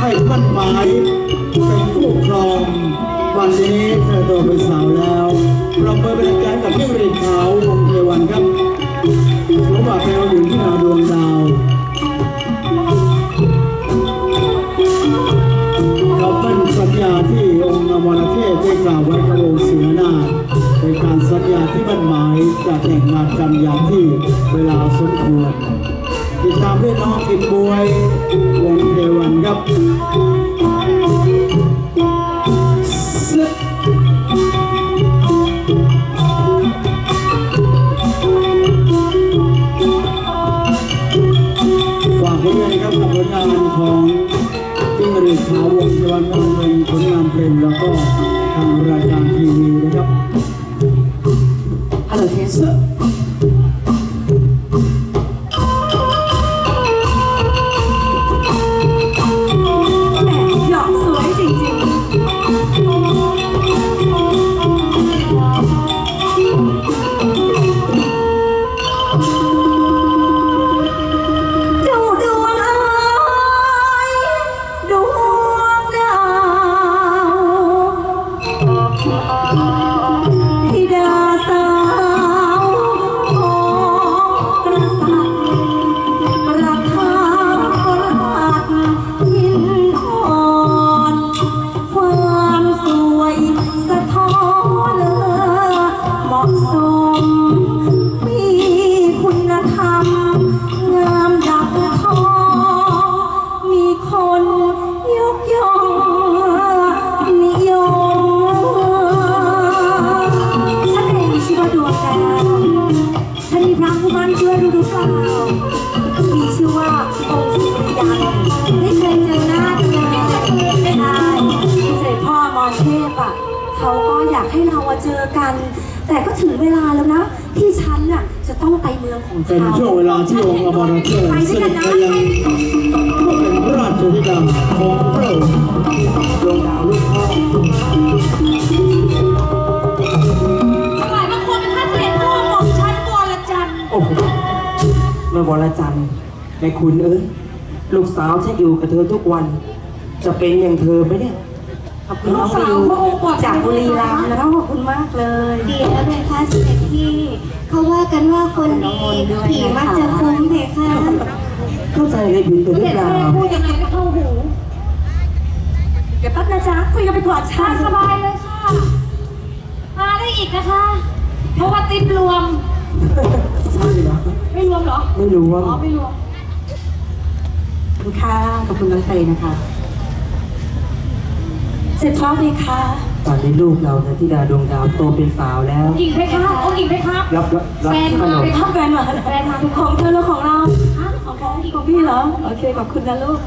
ให้มั่นหมายเป็นคู่ครองวันนี้เธอโตเป็นสาวแล้วเราเปิดเป็นการกับพี่ริขาววงเทวันครับสมบัติเป็นอยู่ที่นาดวงดาวเขาเป็นสัญญาที่องค์อมรเทพได้กล่าวไว้กับองค์เสือนาเป็นการสัญญาที่มั่นหมายจะแต่งงานกันอย่างที่เวลาสมควร ติดตามด้วยน้องกินบวยวงเทวันครับฝากผลงานครับกับผลงานของจิ้งหรีดขาววงเทวันไม่ว่าจะเป็นผลงานเพลงแล้วก็ทางรายการทีวีนะครับ ช่วยรู้หรือเปล่ามีชื่อว่าองค์สุริยันไม่เคยเจอหน้ากันเลยใช่เสด็จพ่ออมรเทพอะเขาก็อยากให้เราอะเจอกัน แต่ก็ถึงเวลาแล้วนะ ที่ฉันน่ะจะต้องไปเมืองของเป็นเขาช่วงเวลาที่องค์อมรเทพเสด็จไปยังผู้เป็นราชธิดาของพระองค์ดวง ม่วรจันทร์แม่คุณเอ้ยลูกสาวฉันอยู่กับเธอทุกวัน จะเป็นอย่างเธอไหมเนี่ย ขอบคุณน้องฟิวจากบุรีรัมย์นะคะขอบคุณมากเลยดีแล้วเลยค่ะเสด็จพี่เขาว่ากันว่าคนดีผีมักจะคุ้มเพคะเข้าใจอะไรผิดไปหรือเปล่าพูดยังไงก็เข้าหูเดี๋ยวแป๊บนะจ๊ะคุยกันไปก่อนตาชาสบายเลยค่ะ มาได้อีกนะคะ เพราะว่าติ๊บรวม ใช่เหรอไม่รวมเหรอ ไม่รู้ว่าอ๋อไม่รวมขอบคุณค่ะขอบคุณน้องเตยนะคะ เสร็จพร้อมเลยค่ะตอนนี้ลูกเรานะที่ดาดวงดาวโตเป็นสาวแล้วองค์หญิงไหมคะองค์หญิงไหมครับรับรับรับแฟนขมานมไหมคข้ารับแฟนมาแฟนมาของเธอแล้วของเราของของของพี่เหรอ โอเคขอบคุณนะลูก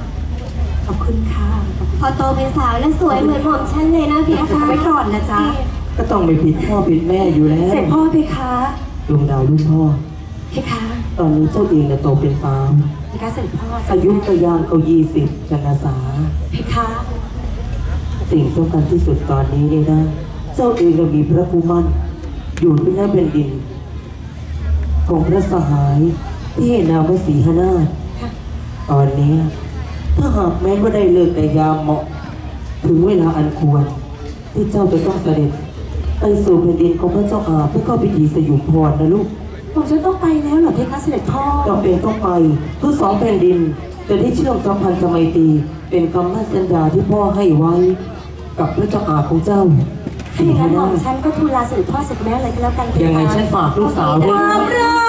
ขอบคุณค่ะขอบคุณพอโตเป็นสาวแล้วสวยเหมือนหม่อมฉันเลยนะเพคะไว้ก่อนนะจ๊ะก็ต้องไปผิดพ่อผิดแม่อยู่แล้ว เสร็จพ่อเพคะ ดวงดาวลูกพ่อ เพคะตอนนี้เจ้าเองนะโตเป็นสาวเพคะเสร็จพ่ออายุก็ย่างเขายี่สิบกันนาสาเพคะสิ่งสำคัญที่สุดตอนนี้เนี่ยนะ เจ้าเองก็มีพระผู้มั่น อยู่ที่หน้าแผ่นดิน ของพระสหายที่ให้นามว่าสีหนาถตอนนี้ ถ้าหากแม้ว่าได้เลิกแต่ยามเหมาะ ถึงเวลาอันควร ที่เจ้าจะต้องเสด็จไปสู่แผ่นดินของพระเจ้าอาเพื่อเข้าพิธีสยุมพรนะลูก ผมจะต้องไปแล้วเหรอเพคะเสด็จพ่อจำเป็นต้องไปเพื่อสองแผ่นดินจะได้เชื่อมสัมพันธ์สมัยตรีเป็นคำมั่นสัญญาที่พ่อให้ไว้ กับพระเจ้าอาของเจ้าถ้าอย่างนั้นของฉันก็ทูลลาเสด็จพ่อเสด็จแม่เลยก็แล้วกันเพคะยังไงฉันฝากลูกสาวด้วยคนะวามรัก